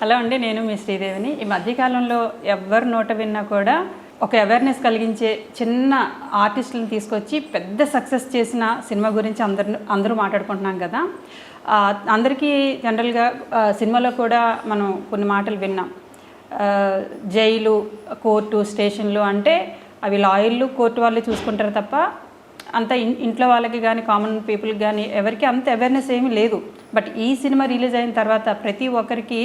Hello అండి నేను మీ శ్రీదేవిని. ఈ మధ్యకాలంలో ఎవరు నోట విన్నా కూడా ఒక అవేర్నెస్ కలిగించే చిన్న ఆర్టిస్టులను తీసుకొచ్చి పెద్ద సక్సెస్ చేసిన సినిమా గురించి అందరు అందరూ మాట్లాడుకుంటున్నాం కదా. అందరికీ జనరల్గా సినిమాలో కూడా మనం కొన్ని మాటలు విన్నాం. జైలు కోర్టు స్టేషన్లు అంటే అవి లాయర్లు కోర్టు వాళ్ళు చూసుకుంటారు తప్ప అంత ఇన్- ఇంట్లో వాళ్ళకి కానీ కామన్ పీపుల్కి కానీ ఎవరికి అంత అవేర్నెస్ ఏమీ లేదు. బట్ ఈ సినిమా రిలీజ్ అయిన తర్వాత ప్రతి ఒక్కరికి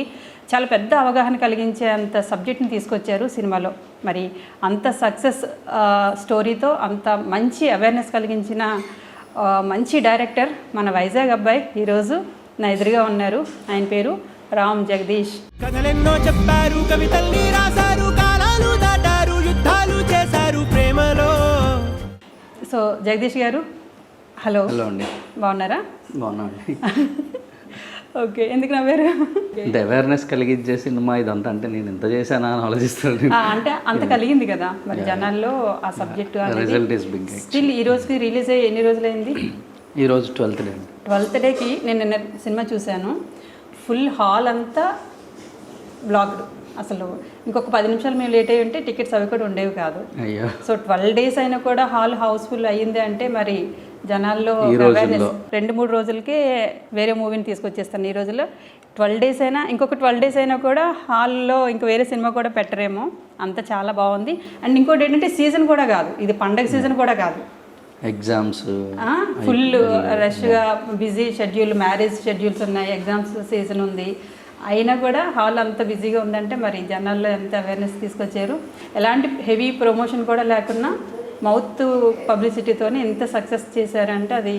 చాలా పెద్ద అవగాహన కలిగించే అంత సబ్జెక్ట్ని తీసుకొచ్చారు సినిమాలో. మరి అంత సక్సెస్ స్టోరీతో అంత మంచి అవేర్నెస్ కలిగించిన మంచి డైరెక్టర్ మన వైజాగ్ అబ్బాయి ఈరోజు నా ఎదురుగా ఉన్నారు. ఆయన పేరు రామ్ జగదీష్. కథలెన్నో చెప్పారు కవితల్ని రాసా సో జగదీష్ గారు హలో. హలో అండి. బాగున్నారా? బాగున్నాండి ఓకే ఎందుకు నవ్వారు? అంటే అవేర్నెస్ కలిగించే సినిమా ఇదంతా అంటే నేను ఎంత చేశానా అని ఆలోచిస్తాను అంటే అంత కలిగింది కదా. మరి జనాల్లో ఆ subject result is big still ఈ రోజుకి రిలీజ్ అయ్యి ఎన్ని రోజులైంది? ఈరోజు ట్వెల్త్ డే ట్వెల్త్ డేకి నేను నిన్న సినిమా చూశాను. ఫుల్ హాల్ అంతా బ్లాక్డ్ అసలు ఇంకొక పది నిమిషాలు మేము లేట్ అయ్యి ఉంటే టికెట్స్ అవి కూడా ఉండేవి కాదు. సో ట్వెల్వ్ డేస్ అయినా కూడా హాల్ హౌస్ఫుల్ అయ్యింది అంటే మరి జనాల్లో అవేర్నెస్. రెండు మూడు రోజులకే వేరే మూవీని తీసుకొచ్చేస్తాను ఈ రోజుల్లో. ట్వెల్వ్ డేస్ అయినా ఇంకొక ట్వెల్వ్ డేస్ అయినా కూడా హాల్లో ఇంక వేరే సినిమా కూడా పెట్టరేమో. అంత చాలా బాగుంది. అండ్ ఇంకోటి ఏంటంటే సీజన్ కూడా కాదు. ఇది పండగ సీజన్ కూడా కాదు. ఎగ్జామ్స్. ఫుల్ రష్గా బిజీ షెడ్యూల్ మ్యారేజ్ షెడ్యూల్స్ ఉన్నాయి. ఎగ్జామ్స్ సీజన్ ఉంది. అయినా కూడా హాల్ అంత బిజీగా ఉందంటే మరి జనాల్లో ఎంత అవేర్నెస్ తీసుకొచ్చారు? ఎలాంటి హెవీ ప్రమోషన్ కూడా లేకున్నా మౌత్ పబ్లిసిటీతోనే ఎంత సక్సెస్ చేశారంటే అది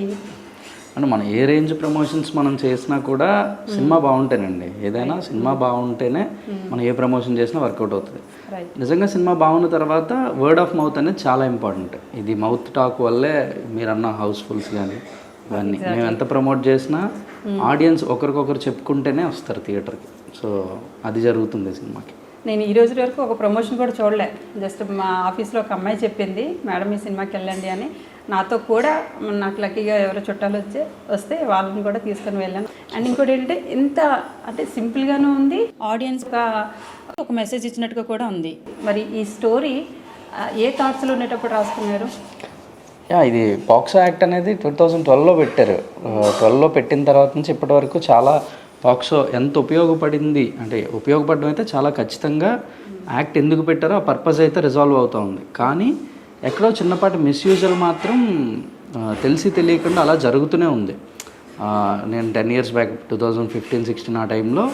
అంటే మనం ఏ రేంజ్ ప్రమోషన్స్ మనం చేసినా కూడా సినిమా బాగుంటేనండి. ఏదైనా సినిమా బాగుంటేనే మనం ఏ ప్రమోషన్ చేసినా వర్కౌట్ అవుతుంది. నిజంగా సినిమా బాగున్న తర్వాత వర్డ్ ఆఫ్ మౌత్ అనేది చాలా ఇంపార్టెంట్ ఇది మౌత్ టాక్ వల్లే మీరన్న హౌస్ఫుల్స్ కానీ ఇవన్నీ. మేము ఎంత ప్రమోట్ చేసినా ఆడియన్స్ ఒకరికొకరు చెప్పుకుంటేనే వస్తారు థియేటర్కి సో అది జరుగుతుంది సినిమాకి. నేను ఈ రోజు వరకు ఒక ప్రమోషన్ కూడా చూడలే. జస్ట్ మా ఆఫీస్లో ఒక అమ్మాయి చెప్పింది మేడం ఈ సినిమాకి వెళ్ళండి అని. నాతో కూడా నాకు లక్కీగా ఎవరో చుట్టాలు వచ్చే వస్తే వాళ్ళని కూడా తీసుకొని వెళ్ళాను. అండ్ ఇంకోటి ఏంటంటే ఇంత అంటే సింపుల్గాను ఉంది. ఆడియన్స్ ఒక మెసేజ్ ఇచ్చినట్టుగా కూడా ఉంది. మరి ఈ స్టోరీ ఏ థాట్స్లో ఉండేటప్పుడు రాసుకున్నారు? యా ఇది పాక్సో యాక్ట్ అనేది టూ థౌజండ్ ట్వెల్వ్లో పెట్టారు. ట్వెల్వ్లో పెట్టిన తర్వాత నుంచి ఇప్పటి వరకు చాలా పాక్సో ఎంత ఉపయోగపడింది అంటే ఉపయోగపడడం అయితే చాలా ఖచ్చితంగా యాక్ట్ ఎందుకు పెట్టారో ఆ పర్పస్ అయితే రిజాల్వ్ అవుతూ ఉంది. కానీ ఎక్కడో చిన్నపాటి మిస్యూజల్ మాత్రం తెలిసి తెలియకుండా అలా జరుగుతూనే ఉంది. నేను ten years back two thousand fifteen sixteen ఆ టైంలో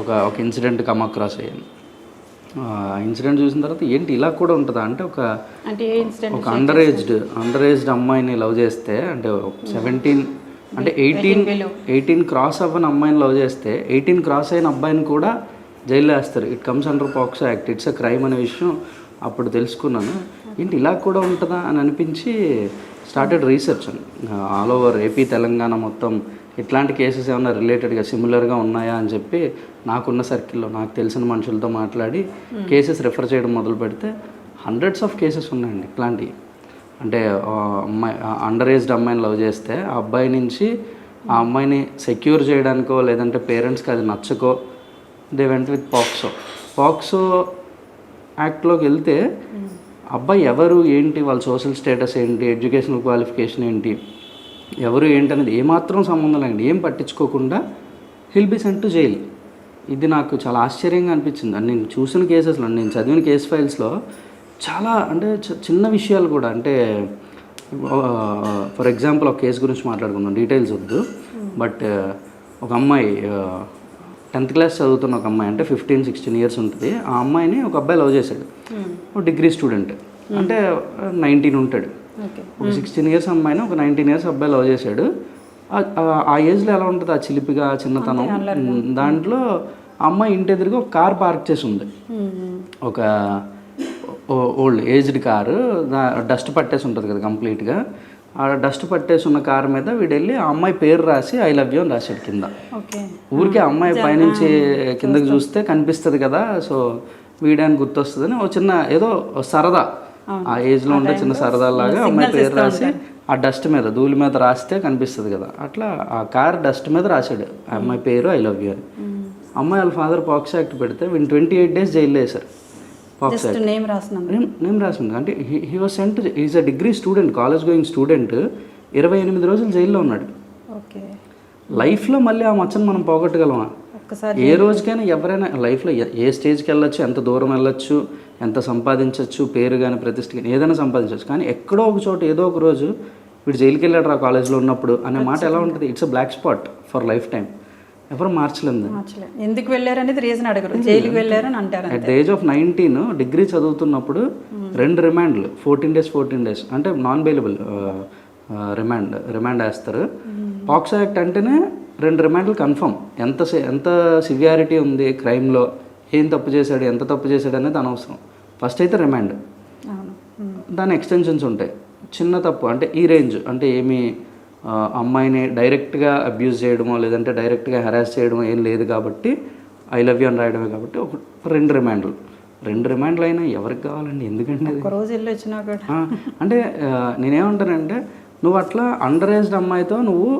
ఒక ఒక ఇన్సిడెంట్ కమ్ అక్రాస్ అయ్యాను. ఇన్సిడెంట్ చూసిన తర్వాత ఏంటి ఇలా కూడా ఉంటుందా? అంటే ఒక అంటే ఒక అండర్ ఏజ్డ్ అండర్ ఏజ్డ్ అమ్మాయిని లవ్ చేస్తే అంటే సెవెంటీన్ అంటే ఎయిటీన్ ఎయిటీన్ క్రాస్ అవ్వని అమ్మాయిని లవ్ చేస్తే ఎయిటీన్ క్రాస్ అయిన అబ్బాయిని కూడా జైల్లో వేస్తారు. It comes under POCSO act it's a crime అనే విషయం అప్పుడు తెలుసుకున్నాను. ఏంటి ఇలా కూడా ఉంటుందా అని అనిపించి started research all over AP Telangana మొత్తం ఇట్లాంటి కేసెస్ ఏమైనా రిలేటెడ్గా సిమిలర్గా ఉన్నాయా అని చెప్పి నాకున్న సర్కిల్లో నాకు తెలిసిన మనుషులతో మాట్లాడి కేసెస్ రెఫర్ చేయడం మొదలు పెడితే హండ్రెడ్స్ ఆఫ్ కేసెస్ ఉన్నాయండి ఇట్లాంటివి అంటే అమ్మాయి అండర్ ఏజ్డ్ అమ్మాయిని లవ్ చేస్తే ఆ అబ్బాయి నుంచి ఆ అమ్మాయిని సెక్యూర్ చేయడానికో లేదంటే పేరెంట్స్కి అది నచ్చకో దే వెంట విత్ పాక్సో పాక్సో యాక్ట్లోకి వెళ్తే అబ్బాయి ఎవరు ఏంటి వాళ్ళ సోషల్ స్టేటస్ ఏంటి ఎడ్యుకేషనల్ క్వాలిఫికేషన్ ఏంటి ఎవరు ఏంటి అనేది ఏమాత్రం సంబంధం లేదండి ఏం పట్టించుకోకుండా he'll be sent to jail ఇది నాకు చాలా ఆశ్చర్యంగా అనిపించింది. నేను చూసిన కేసెస్లో నేను చదివిన కేస్ ఫైల్స్లో చాలా అంటే చిన్న విషయాలు కూడా అంటే ఫర్ ఎగ్జాంపుల్ ఒక కేసు గురించి మాట్లాడుకుందాం. డీటెయిల్స్ వద్దు. బట్ ఒక అమ్మాయి టెన్త్ క్లాస్ చదువుతున్న ఒక అమ్మాయి అంటే ఫిఫ్టీన్ సిక్స్టీన్ ఇయర్స్ ఉంటుంది. ఆ అమ్మాయిని ఒక అబ్బాయి లవ్ చేశాడు. ఒక డిగ్రీ స్టూడెంట్. అంటే నైన్టీన్ ఉంటాడు. ఒక సిక్స్టీన్ ఇయర్స్ అమ్మాయిని ఒక నైన్టీన్ ఇయర్స్ అబ్బాయి లవ్ చేశాడు. ఆ- ఏజ్లో ఎలా ఉంటుంది ఆ చిలిపిగా ఆ చిన్నతనం? ఉమ్, దాంట్లో అమ్మాయి ఇంటి ఎదురుగా ఒక కార్ పార్క్ చేసి ఉంది. ఒక ఓల్డ్ ఏజ్డ్ కారు డస్ట్ పట్టేసి ఉంటుంది కదా కంప్లీట్గా ఆ డస్ట్ పట్టేసి ఉన్న కారు మీద వీడు వెళ్ళి ఆ అమ్మాయి పేరు రాసి ఐ లవ్ యూ అని రాశాడు కింద. ఊరికే అమ్మాయి పైనుంచి కిందకి చూస్తే కనిపిస్తుంది కదా సో వీడానికి గుర్తొస్తుందని ఒక చిన్న ఏదో సరదా. ఆ ఏజ్లో ఉండే చిన్న సరదా లాగా అమ్మాయి పేరు రాసి ఆ డస్ట్ మీద ధూళి మీద రాస్తే కనిపిస్తుంది కదా. అట్లా ఆ కార్ డస్ట్ మీద రాశాడు. ఆ అమ్మాయి పేరు ఐ లవ్ యూ అని. అమ్మాయి వాళ్ళ ఫాదర్ పాక్స్ యాక్ట్ పెడితే వీళ్ళు ట్వంటీ ఎయిట్ డేస్ జైల్లో వేశారు. జస్ట్ నేమ్ రాసింది అంటే he was sent is a degree student college going student ఇరవై ఎనిమిది రోజులు జైల్లో ఉన్నాడు. ఓకే లైఫ్లో మళ్ళీ ఆ మచ్చను మనం పోగొట్టగలమా? ఏ రోజుకైనా ఎవరైనా లైఫ్లో ఏ స్టేజ్కి వెళ్ళొచ్చు ఎంత దూరం వెళ్ళొచ్చు ఎంత సంపాదించవచ్చు పేరు కానీ ప్రతిష్ట కానీ ఏదైనా సంపాదించవచ్చు కానీ ఎక్కడో ఒక చోట ఏదో ఒక రోజు వీడు జైలుకి వెళ్ళాడు రా కాలేజ్లో ఉన్నప్పుడు అనే మాట ఎలా ఉంటుంది? It's a black spot for lifetime ఎవరు మార్చలేము దాన్ని. మార్చలే. ఎందుకు వెళ్ళారు అనేది రీజన్ అడగరు జైలుకి వెళ్ళారని అంటారు at the age of nineteen degree చదువుతున్నప్పుడు రెండు రిమాండ్లు ఫోర్టీన్ డేస్ ఫోర్టీన్ డేస్ అంటే నాన్ బెయిలబుల్ రిమాండ్ రిమాండ్ వేస్తారు. పాక్సో యాక్ట్ అంటేనే రెండు రిమాండ్లు కన్ఫర్మ్ ఎంత ఎంత సివియారిటీ ఉంది క్రైమ్లో ఏం తప్పు చేశాడు? ఎంత తప్పు చేశాడు అనేది అనవసరం. ఫస్ట్ అయితే రిమాండ్ ఉమ్. దాని ఎక్స్టెన్షన్స్ ఉంటాయి. చిన్న తప్పు అంటే ఈ రేంజ్ అంటే ఏమి అమ్మాయిని డైరెక్ట్గా అబ్యూజ్ చేయడమో లేదంటే డైరెక్ట్గా హెరాస్ చేయడమో ఏం లేదు కాబట్టి ఐ లవ్ యూ అని రాయడమే కాబట్టి ఒక రెండు రిమాండ్లు. రెండు రిమాండ్లు అయినా ఎవరికి కావాలండి? ఒక రోజు వెళ్ళి వచ్చినా అంటే నేనేమంటానంటే నువ్వు అట్లా అండర్ ఏజ్డ్ అమ్మాయితో నువ్వు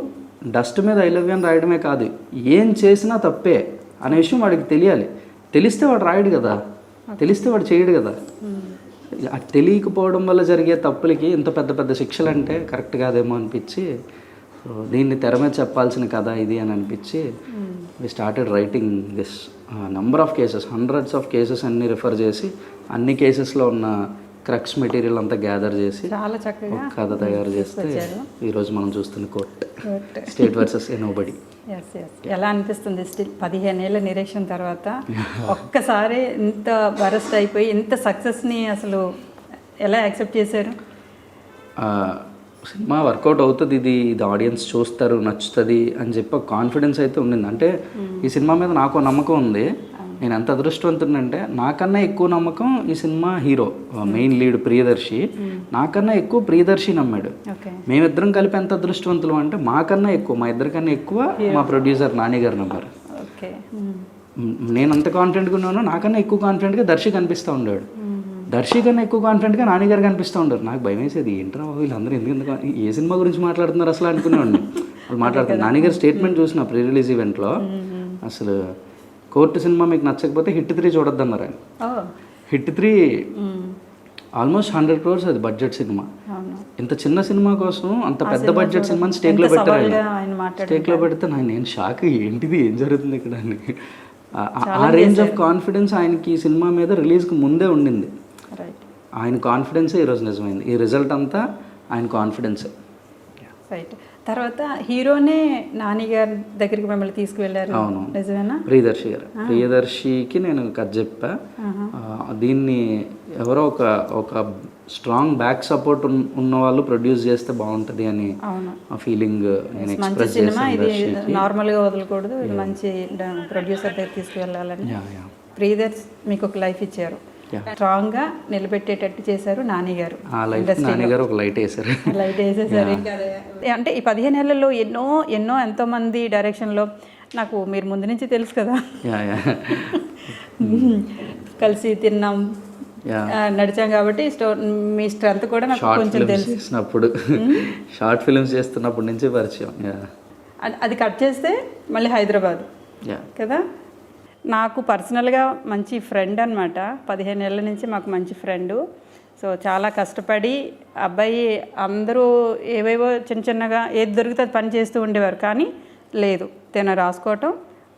డస్ట్ మీద ఐ లవ్ యూ అని రాయడమే కాదు ఏం చేసినా తప్పే అనే విషయం వాడికి తెలియాలి. తెలిస్తే వాడు రాయడు కదా. తెలిస్తే వాడు చేయడు కదా. తెలియకపోవడం వల్ల జరిగే తప్పులకి ఇంత పెద్ద పెద్ద శిక్షలు అంటే కరెక్ట్ కాదేమో అనిపించి సో దీన్ని తెర మీద చెప్పాల్సిన కథ ఇది అని అనిపించి we started writing this number of cases hundreds of cases అన్ని రిఫర్ చేసి అన్ని కేసెస్లో ఉన్న క్రక్స్ మెటీరియల్ అంతా గ్యాదర్ చేసి చాలా చక్కగా కథ తయారు చేస్తే ఈరోజు మనం చూస్తున్న court. State versus a nobody yes yes ఎలా అనిపిస్తుంది? స్టిల్ పదిహేను ఏళ్ళ నిరీక్షణ తర్వాత ఒక్కసారి ఇంత బరస్ట్ అయిపోయి ఇంత సక్సెస్ని అసలు ఎలా యాక్సెప్ట్ చేశారు? సినిమా వర్కౌట్ అవుతుంది ఇది ఇది ఆడియన్స్ చూస్తారు నచ్చుతుంది అని చెప్పి కాన్ఫిడెన్స్ అయితే ఉండింది. అంటే ఈ సినిమా మీద నాకు నమ్మకం ఉంది. నేను ఎంత అదృష్టవంతుడంటే నాకన్నా ఎక్కువ నమ్మకం ఈ cinema hero main lead Priyadarshi. నాకన్నా ఎక్కువ ప్రియదర్శి నమ్మాడు. మేమిద్దరం కలిపి ఎంత అదృష్టవంతులు అంటే మాకన్నా ఎక్కువ మా ఇద్దరికన్నా ఎక్కువ మా ప్రొడ్యూసర్ నాని గారు నమ్మారు ఓకే మ్, నేను అంత కాన్ఫిడెంట్గా ఉన్నానో నాకన్నా ఎక్కువ కాన్ఫిడెంట్గా దర్శి కనిపిస్తూ ఉండాడు దర్శి కన్నా ఎక్కువ కాన్ఫిడెంట్గా నాన్నగారు కనిపిస్తూ ఉంటారు నాకు భయం వేసేది ఏంట్రా వీళ్ళందరూ ఎందుకు ఎందుకు ఏ సినిమా గురించి మాట్లాడుతున్నారు అసలు అనుకునేవాడిని. వాళ్ళు మాట్లాడుతున్నారు నాన్నగారు స్టేట్మెంట్ చూసిన ప్రీ రిలీజ్ ఈవెంట్లో అసలు కోర్టు సినిమా మీకు నచ్చకపోతే హిట్ త్రీ చూడొద్దు అన్నారు ఆయన hit three almost hundred crores అది బడ్జెట్ సినిమా. ఇంత చిన్న సినిమా కోసం అంత పెద్ద బడ్జెట్ సినిమాని స్టేక్లో పెట్టారు స్టేక్లో పెడితే నా- నేను షాక్ ఏంటిది ఏం జరుగుతుంది ఇక్కడ అని. ఆ- రేంజ్ ఆఫ్ కాన్ఫిడెన్స్ ఆయనకి ఈ సినిమా మీద రిలీజ్కి ముందే ఉండింది. ఆయన కాన్ఫిడెన్సే ఈరోజు నిజమైంది. ఈ రిజల్ట్ అంతా ఆయన కాన్ఫిడెన్సే రైట్ తర్వాత హీరోనే నాని గారి దగ్గరికి మిమ్మల్ని తీసుకువెళ్ళారు. అవును. నిజమేనా? ప్రియదర్శి గారు. ప్రియదర్శికి నేను కథ చెప్పా. దీన్ని ఎవరో ఒక ఒక స్ట్రాంగ్ బ్యాక్ సపోర్ట్ ఉన్న వాళ్ళు ప్రొడ్యూస్ చేస్తే బాగుంటుంది అని ఫీలింగ్ నేను ఎక్స్ప్రెస్ చేశాను నార్మల్గా వదలకూడదు. మంచి ప్రొడ్యూసర్ దగ్గర తీసుకువెళ్ళాలని. ప్రియదర్శ్ మీకు ఒక లైఫ్ ఇచ్చారు. స్ట్రాంగ్గా నిలబెట్టేటట్టు చేశారు నాని గారు ఆ లైఫ్ నాన్నగారు ఒక లైట్ వేశారు. లైట్ వేసేసారు. అంటే ఈ పదిహేను ఏళ్ళలో ఎన్నో ఎన్నో ఎంతో మంది డైరెక్షన్లో నాకు మీరు ముందు నుంచి తెలుసు కదా. కలిసి తిన్నాం. నడిచాం కాబట్టి మీ స్ట్రెంత్ కూడా నాకు కొంచెం ఫిల్మ్స్ తెలుసు. చేసినప్పుడు. షార్ట్ ఫిల్మ్స్ చేస్తున్నప్పటి నుంచి పరిచయం. అది- అది కట్ చేస్తే మళ్ళీ హైదరాబాద్. కదా? నాకు పర్సనల్గా మంచి ఫ్రెండ్ అనమాట పదిహేను ఏళ్ళ నుంచి మాకు మంచి ఫ్రెండు సో చాలా కష్టపడి అబ్బాయి అందరూ ఏవేవో చిన్న చిన్నగా ఏది దొరికితే అది పని చేస్తూ ఉండేవారు. కానీ లేదు. తను రాసుకోవటం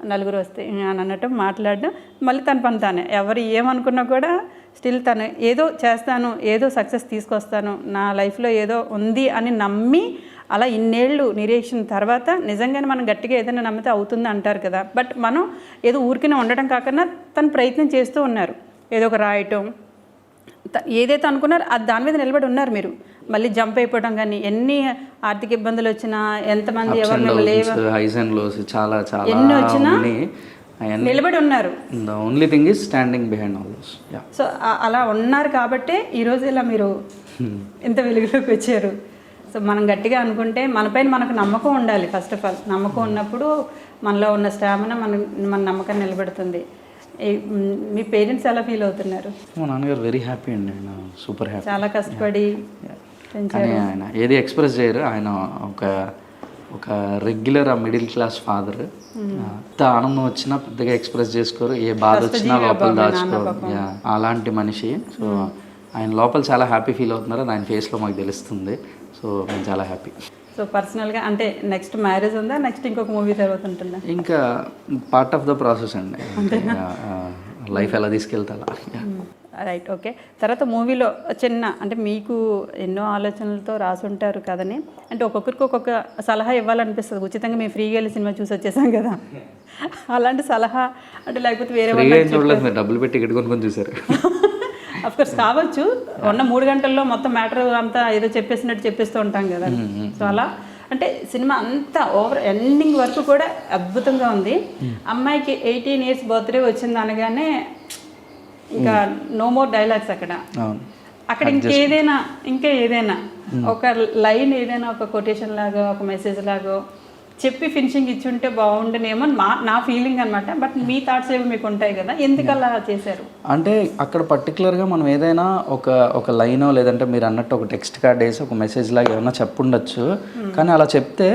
నలుగురు వస్తే అని అనటం మాట్లాడడం మళ్ళీ తన పని తానే. ఎవరు ఏమనుకున్నా కూడా స్టిల్ తను ఏదో చేస్తాను ఏదో సక్సెస్ తీసుకొస్తాను నా లైఫ్లో ఏదో ఉంది అని నమ్మి అలా ఇన్నేళ్ళు నిరీక్షణ తర్వాత నిజంగానే మనం గట్టిగా ఏదైనా నమ్మితే అవుతుంది అంటారు కదా. బట్ మనం ఏదో ఊరికనే ఉండటం కాకుండా తను ప్రయత్నం చేస్తూ ఉన్నారు. ఏదో ఒక రాయటం ఏదైతే అనుకున్నారో అది దాని మీద నిలబడి ఉన్నారు మీరు. మళ్ళీ జంప్ అయిపోవడం కానీ ఎన్ని ఆర్థిక ఇబ్బందులు వచ్చినా ఎంతమంది ఎవరు మిమ్మల్ని ఏ- హైస్ అండ్ లోస్ చాలా చాలా ఎన్ని వచ్చినా నిలబడి ఉన్నారు. The only thing is standing behind all those so అలా ఉన్నారు కాబట్టే ఈరోజు ఇలా మీరు ఇంత వెలుగులోకి వచ్చారు. సో మనం గట్టిగా అనుకుంటే మనపైన మనకు నమ్మకం ఉండాలి ఫస్ట్ ఆఫ్ ఆల్ నమ్మకం ఉన్నప్పుడు మనలో ఉన్న స్టామినా మన మన నమ్మకాన్ని నిలబెడుతుంది. మ్, పేరెంట్స్ ఎలా ఫీల్ అవుతున్నారు? మా నాన్నగారు వెరీ హ్యాపీ అండి. ఆయన సూపర్ హ్యాపీ చాలా కష్టపడి కానీ ఆయన ఏది ఎక్స్ప్రెస్ చేయరు. ఆయన ఒక ఒక రెగ్యులర్ ఆ మిడిల్ క్లాస్ ఫాదర్ ఎంత ఆనందం వచ్చినా పెద్దగా ఎక్స్ప్రెస్ చేసుకోరు. ఏ బాధ వచ్చినా లోపల దాచుకోరు. అలాంటి మనిషి. సో ఆయన లోపల చాలా హ్యాపీ ఫీల్ అవుతున్నారు అది ఆయన ఫేస్లో మాకు తెలుస్తుంది. సో మేము చాలా హ్యాపీ. సో పర్సనల్గా అంటే నెక్స్ట్ మ్యారేజ్ ఉందా? నెక్స్ట్ ఇంకొక మూవీ తర్వాత ఉంటుందా? ఇంకా పార్ట్ ఆఫ్ ద ప్రాసెస్ అండి. లైఫ్ ఎలా తీసుకెళ్తా. Right okay. తర్వాత మూవీలో చిన్న అంటే మీకు ఎన్నో ఆలోచనలతో రాసి ఉంటారు కదని అంటే ఒక్కొక్కరికి ఒక్కొక్క సలహా ఇవ్వాలనిపిస్తుంది. ఉచితంగా మేము ఫ్రీగా వెళ్ళి సినిమా చూసి వచ్చేసాం కదా. అలాంటి సలహా అంటే లేకపోతే వేరే డబ్బులు పెట్టి కొనుక్కొని చూసారు. కోర్స్ కావచ్చు. ఉన్న మూడు గంటల్లో మొత్తం మ్యాటర్ అంతా ఏదో చెప్పేసినట్టు చెప్పేస్తూ ఉంటాం కదా. సో అలా. అంటే సినిమా అంతా ఓవర్ ఎండింగ్ వరకు కూడా అద్భుతంగా ఉంది. అమ్మాయికి ఎయిటీన్ ఇయర్స్ బర్త్డే వచ్చింది అనగానే ఇంకా నో మోర్ డైలాగ్స్ అక్కడ. అక్కడ ఇంకేదైనా ఇంకా ఏదైనా ఒక లైన్ ఏదైనా ఒక కొటేషన్ లాగా ఒక మెసేజ్ లాగా చెప్పి ఫినిషింగ్ ఇచ్చుంటే బాగుండనేమో మా నా ఫీలింగ్ అనమాట బట్ మీ థాట్స్ ఏవి మీకు ఉంటాయి కదా ఎందుకు అలా చేశారు? అంటే అక్కడ పర్టికులర్గా మనం ఏదైనా ఒక ఒక లైనో లేదంటే మీరు అన్నట్టు ఒక టెక్స్ట్ కార్డ్ వేసి ఒక మెసేజ్ లాగా ఏమన్నా చెప్పుండొచ్చు. కానీ అలా చెప్తే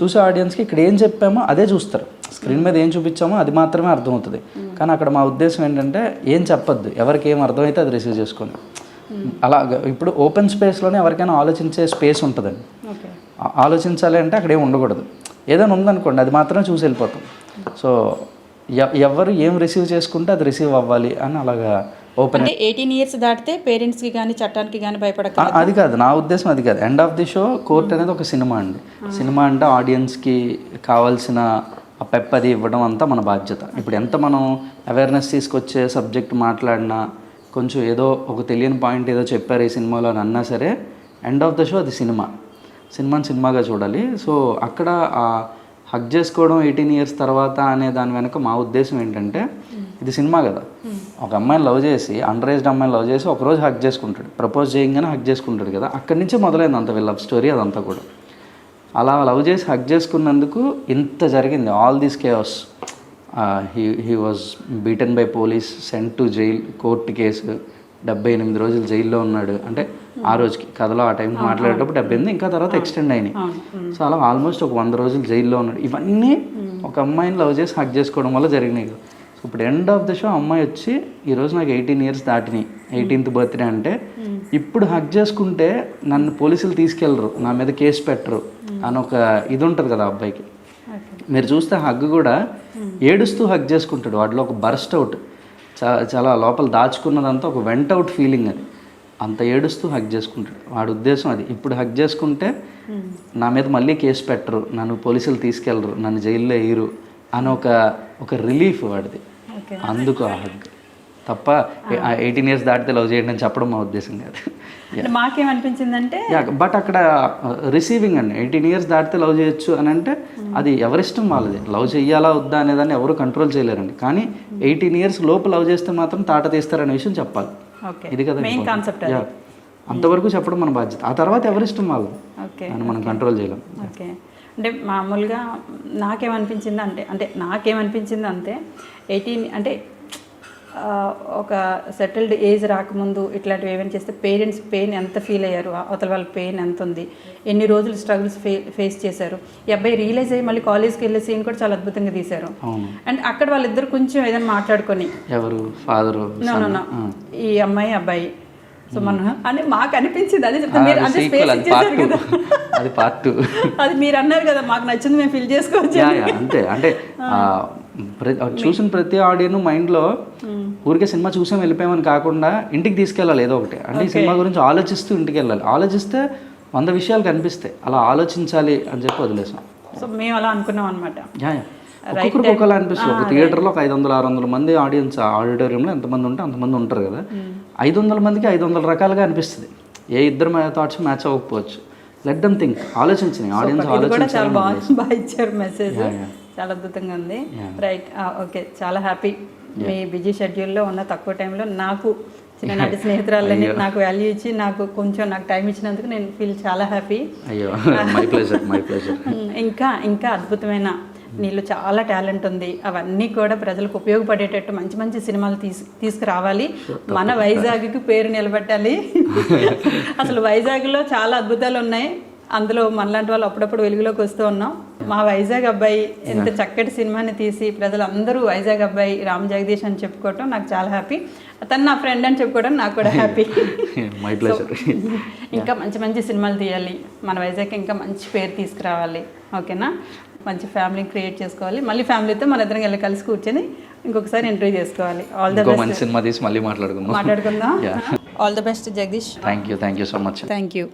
చూసే ఆడియన్స్కి ఇక్కడ ఏం చెప్పామో అదే చూస్తారు. స్క్రీన్ మీద ఏం చూపించామో అది మాత్రమే అర్థమవుతుంది. కానీ అక్కడ మా ఉద్దేశం ఏంటంటే ఏం చెప్పొద్దు. ఎవరికి ఏం అర్థమైతే అది రిసీవ్ చేసుకోండి. అలా ఇప్పుడు ఓపెన్ స్పేస్లోనే ఎవరికైనా ఆలోచించే స్పేస్ ఉంటుందండి. ఆలోచించాలి అంటే అక్కడ ఉండకూడదు. ఏదైనా ఉందనుకోండి అది మాత్రమే చూసి వెళ్ళిపోతాం. సో ఎవరు ఏం రిసీవ్ చేసుకుంటే అది రిసీవ్ అవ్వాలి అని అలాగా ఓపెన్ అంటే ఎయిటీన్ ఇయర్స్ దాటితే పేరెంట్స్కి కానీ చట్టానికి కానీ భయపడక అది కాదు. నా ఉద్దేశం అది కాదు. End of the show Court అనేది ఒక సినిమా అండి. సినిమా అంటే ఆడియన్స్కి కావాల్సిన ఆ పెప్ అది ఇవ్వడం అంతా మన బాధ్యత. ఇప్పుడు ఎంత మనం అవేర్నెస్ తీసుకొచ్చే సబ్జెక్ట్ మాట్లాడినా కొంచెం ఏదో ఒక తెలియని పాయింట్ ఏదో చెప్పారు ఈ సినిమాలో అని అన్నా సరే ఎండ్ ఆఫ్ ద షో అది సినిమా. సినిమాని సినిమాగా చూడాలి. సో అక్కడ ఆ హక్ చేసుకోవడం ఎయిటీన్ ఇయర్స్ తర్వాత అనే దాని వెనక మా ఉద్దేశం ఏంటంటే ఇది సినిమా కదా. ఒక అమ్మాయిని లవ్ చేసి అండర్ ఏజ్డ్ అమ్మాయిని లవ్ చేసి ఒకరోజు హక్ చేసుకుంటాడు. ప్రపోజ్ చేయగానే హక్ చేసుకుంటాడు కదా. అక్కడి నుంచే మొదలైంది అంత వీళ్ళ లవ్ స్టోరీ అదంతా కూడా. అలా లవ్ చేసి హక్ చేసుకున్నందుకు ఇంత జరిగింది. All these cases he he was beaten by police sent to jail court case డెబ్బై ఎనిమిది రోజులు జైల్లో ఉన్నాడు. అంటే ఆ రోజుకి కథలో ఆ టైం మాట్లాడేటప్పుడు డెబ్బై ఎనిమిది ఇంకా తర్వాత ఎక్స్టెండ్ అయినాయి. సో అలా ఆల్మోస్ట్ ఒక వంద రోజులు జైల్లో ఉన్నాడు. ఇవన్నీ ఒక అమ్మాయిని లవ్ చేసి హక్ చేసుకోవడం వల్ల జరిగినాయి. సో ఇప్పుడు ఎండ్ ఆఫ్ ద షో అమ్మాయి వచ్చి ఈరోజు నాకు ఎయిటీన్ ఇయర్స్ దాటినాయి. ఎయిటీన్త్ బర్త్డే అంటే ఇప్పుడు హక్ చేసుకుంటే నన్ను పోలీసులు తీసుకెళ్ళరు. నా మీద కేసు పెట్టరు. అని ఒక ఇది ఉంటుంది కదా అబ్బాయికి. మీరు చూస్తే హగ్ కూడా ఏడుస్తూ హగ్ చేసుకుంటాడు. వాటిలో ఒక బర్స్ట్ అవుట్. చాలా లోపల దాచుకున్నదంతా ఒక వెంట అవుట్ ఫీలింగ్ అది. అంత ఏడుస్తూ హగ్ చేసుకుంటాడు. వాడి ఉద్దేశం అది. ఇప్పుడు హగ్ చేసుకుంటే నా మీద మళ్ళీ కేసు పెట్టరు. నన్ను పోలీసులు తీసుకెళ్ళరు. నన్ను జైల్లో వేయరు అని ఒక ఒక రిలీఫ్ వాడిది. అందుకు ఆ హగ్. తప్ప ఎయిటీన్ ఇయర్స్ దాటితే లవ్ చేయండి అని చెప్పడం మా ఉద్దేశం కాదు. అంటే మాకేమనిపించిందంటే బట్ అక్కడ రిసీవింగ్ అండి. ఎయిటీన్ ఇయర్స్ దాటితే లవ్ చేయొచ్చు అని అంటే అది ఎవరిష్టం వాళ్ళది. లవ్ చెయ్యాలా వద్దా అనేదాన్ని ఎవరు కంట్రోల్ చేయలేరండి. కానీ ఎయిటీన్ ఇయర్స్ లోపు లవ్ చేస్తే మాత్రం తాట తీస్తారనే విషయం చెప్పాలి. ఓకే ఇది కదా మెయిన్. కాన్సెప్ట్ అంతవరకు చెప్పడం మన బాధ్యత. ఆ తర్వాత ఎవరిష్టం వాళ్ళు మనం కంట్రోల్ చేయలేం. ఓకే అంటే మామూలుగా నాకేమనిపించింది అంటే అంటే నాకేమనిపించింది అంతే ఎయిటీన్ అంటే ఒక సెటిల్డ్ ఏజ్ రాకముందు ఇట్లాంటివి ఏమైనా చేస్తే పేరెంట్స్ పెయిన్ ఎంత ఫీల్ అయ్యారు? అవతల వాళ్ళ పెయిన్ ఎంత ఉంది? ఎన్ని రోజులు స్ట్రగుల్స్ ఫే ఫేస్ చేశారు? ఈ అబ్బాయి రియలైజ్ అయ్యి మళ్ళీ కాలేజ్కి వెళ్ళే సీన్ కూడా చాలా అద్భుతంగా తీశారు. అండ్ అక్కడ వాళ్ళిద్దరు కొంచెం ఏదైనా మాట్లాడుకొని ఎవరు? ఫాదరు ఈ అమ్మాయి అబ్బాయి. సో మన అని మాకు అనిపించింది. అదే చెప్తాను మీరు స్పేస్ ఇచ్చేసారు కదా. అది పార్ట్ అది మీరు అన్నారు కదా మాకు నచ్చింది మేము ఫిల్ చేసుకోవచ్చు అంతే. అంటే చూసిన ప్రతి ఆడియన్ మైండ్లో ఊరికే సినిమా చూసాం వెళ్ళిపోయామని కాకుండా ఇంటికి తీసుకెళ్ళాలి ఏదో ఒకటి. అంటే ఈ సినిమా గురించి ఆలోచిస్తూ ఇంటికి వెళ్ళాలి. ఆలోచిస్తే వంద విషయాలు కనిపిస్తాయి. అలా ఆలోచించాలి అని చెప్పి వదిలేసాం. సో మేము అలా అనుకున్నాం అనమాట ఒక్కొక్కరికి ఒకలా అనిపిస్తుంది. ఒక థియేటర్లో ఒక ఐదు వందల ఆరు వందల మంది ఆడియన్స్ ఆడిటోరియంలో ఎంతమంది ఉంటే అంతమంది ఉంటారు కదా. ఐదు వందల మందికి ఐదు వందల రకాలుగా అనిపిస్తుంది. ఏ ఇద్దరు థాట్స్ మ్యాచ్ అవ్వకపోవచ్చు. Let them think. ఆలోచించినాయి ఆడియన్స్ బాగా ఇచ్చారు మెసేజ్. చాలా అద్భుతంగా ఉంది. రైట్ ఓకే చాలా హ్యాపీ మీ బిజీ షెడ్యూల్లో ఉన్న తక్కువ టైంలో నాకు చిన్ననాటి స్నేహితురాలని నాకు వాల్యూ ఇచ్చి నాకు కొంచెం నాకు టైం ఇచ్చినందుకు నేను ఫీల్ చాలా హ్యాపీ అయ్యో మై ప్లెజర్ మై ప్లెజర్ ఇంకా ఇంకా అద్భుతమైన నీళ్ళు చాలా టాలెంట్ ఉంది. అవన్నీ కూడా ప్రజలకు ఉపయోగపడేటట్టు మంచి మంచి సినిమాలు తీసు తీసుకురావాలి. మన వైజాగ్కి పేరు నిలబెట్టాలి. అసలు వైజాగ్లో చాలా అద్భుతాలు ఉన్నాయి. అందులో మనలాంటి వాళ్ళు అప్పుడప్పుడు వెలుగులోకి వస్తూ ఉన్నాం. మా వైజాగ్ అబ్బాయి ఎంత చక్కటి సినిమాని తీసి ప్రజలందరూ వైజాగ్ అబ్బాయి రామ్ జగదీష్ అని చెప్పుకోవటం నాకు చాలా హ్యాపీ. అతను నా ఫ్రెండ్ అని చెప్పుకోవడం నాకు కూడా హ్యాపీ. ఇంకా మంచి మంచి సినిమాలు తీయాలి. మన వైజాగ్ ఇంకా మంచి పేరు తీసుకురావాలి. ఓకేనా? మంచి ఫ్యామిలీ క్రియేట్ చేసుకోవాలి. మళ్ళీ ఫ్యామిలీతో మన ఇద్దరం వెళ్ళి కలిసి కూర్చొని ఇంకొకసారి ఇంటర్వ్యూ చేసుకోవాలి. ఆల్ ద బెస్ట్ మంచి సినిమా తీసి మళ్ళీ మాట్లాడుకుందాం. మాట్లాడుకుందాం. All the best Jagadish. Thank you thank you so much thank you